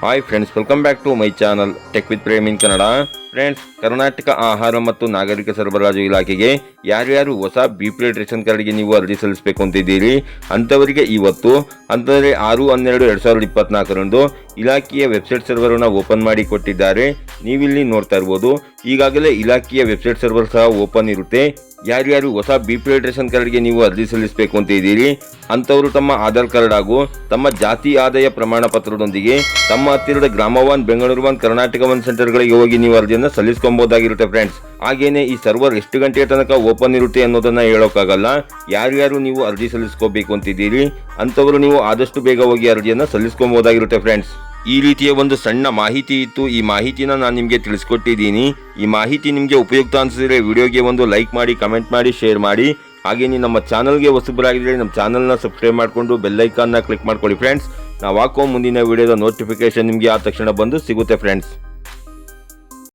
Hi friends welcome back to my channel tech with Prem in Kannada friends Karnataka ಆಹಾರ ಮತ್ತು ನಾಗರಿಕ ಸರಬರಾಜು ಇಲಾಖೆಗೆ ಯಾರ್ಯಾರು ಹೊಸ ಬಿ ಪಿ ಎಲ್ ರೇಷನ್ ಕಾರ್ಡ್ಗೆ ನೀವು ಅರ್ಜಿ ಸಲ್ಲಿಸಬೇಕು ಅಂತಿದ್ದೀರಿ ಅಂಥವರಿಗೆ ಇವತ್ತು ಅಂದರೆ ಆರು ಹನ್ನೆರಡು ಎರಡು ಸಾವಿರದ ಇಪ್ಪತ್ನಾಲ್ಕರಂದು ಇಲಾಖೆಯ ವೆಬ್ಸೈಟ್ ಸರ್ವರನ್ನು ಓಪನ್ ಮಾಡಿ ಕೊಟ್ಟಿದ್ದಾರೆ. ನೀವಿಲ್ಲಿ ನೋಡ್ತಾ ಇರ್ಬೋದು. ಈಗಾಗಲೇ ಇಲಾಖೆಯ ವೆಬ್ಸೈಟ್ ಸರ್ವರ್ ಸಹ ಓಪನ್ ಇರುತ್ತೆ. ಯಾರ್ಯಾರು ಹೊಸ ಬಿ ಪಿ ಎಲ್ ರೇಷನ್ ಕಾರ್ಡ್ಗೆ ನೀವು ಅರ್ಜಿ ಸಲ್ಲಿಸಬೇಕು ಅಂತ ಇದ್ದೀರಿ, ಅಂಥವರು ತಮ್ಮ ಆಧಾರ್ ಕಾರ್ಡ್ ಹಾಗೂ ತಮ್ಮ ಜಾತಿ ಆದಾಯ ಪ್ರಮಾಣ ಪತ್ರದೊಂದಿಗೆ ತಮ್ಮ ಹತ್ತಿರದ ಗ್ರಾಮ one Bengaluru one Karnataka one ಸೆಂಟರ್ಗಳಿಗೆ ಹೋಗಿ ನೀವು ಅರ್ಜಿಯನ್ನು ಸಲ್ಲಿಸ್ಕೊಬಹುದಾಗಿರುತ್ತೆ ಫ್ರೆಂಡ್ಸ್. ಹಾಗೇನೆ ಈ ಸರ್ವರ್ ಎಷ್ಟು ಗಂಟೆಯ ತನಕ ಓಪನ್ ಇರುತ್ತೆ ಅನ್ನೋದನ್ನ ಹೇಳೋಕ್ಕಾಗಲ್ಲ. ಯಾರ್ಯಾರು ನೀವು ಅರ್ಜಿ ಸಲ್ಲಿಸ್ಕೋಬೇಕು ಅಂತಿದ್ದೀರಿ ಅಂಥವರು ನೀವು ಆದಷ್ಟು ಬೇಗ ಹೋಗಿ ಅರ್ಜಿಯನ್ನು ಸಲ್ಲಿಸ್ಕೊಬಹುದಾಗಿರುತ್ತೆ ಫ್ರೆಂಡ್ಸ್. ಈ ರೀತಿಯ ಒಂದು ಸಣ್ಣ ಮಾಹಿತಿ ಇತ್ತು. ಈ ಮಾಹಿತಿನ ನಾನು ನಿಮಗೆ ತಿಳಿಸ್ಕೊಟ್ಟಿದ್ದೀನಿ. ಈ ಮಾಹಿತಿ ನಿಮಗೆ ಉಪಯುಕ್ತ ಅನಿಸಿದ್ರೆ ವಿಡಿಯೋಗೆ ಒಂದು ಲೈಕ್ ಮಾಡಿ, ಕಮೆಂಟ್ ಮಾಡಿ, ಶೇರ್ ಮಾಡಿ. ಹಾಗೆ ನೀವು ನಮ್ಮ ಚಾನಲ್ಗೆ ಹೊಸಬರಾಗಿದ್ದರೆ ನಮ್ಮ ಚಾನಲ್ನ ಸಬ್ಸ್ಕ್ರೈಬ್ ಮಾಡಿಕೊಂಡು ಬೆಲ್ಲೈಕಾನ್ನ ಕ್ಲಿಕ್ ಮಾಡ್ಕೊಳ್ಳಿ ಫ್ರೆಂಡ್ಸ್. ನಾವು ಹಾಕೋ ಮುಂದಿನ ವಿಡಿಯೋದ ನೋಟಿಫಿಕೇಶನ್ ನಿಮಗೆ ಆ ತಕ್ಷಣ ಬಂದು ಸಿಗುತ್ತೆ ಫ್ರೆಂಡ್ಸ್.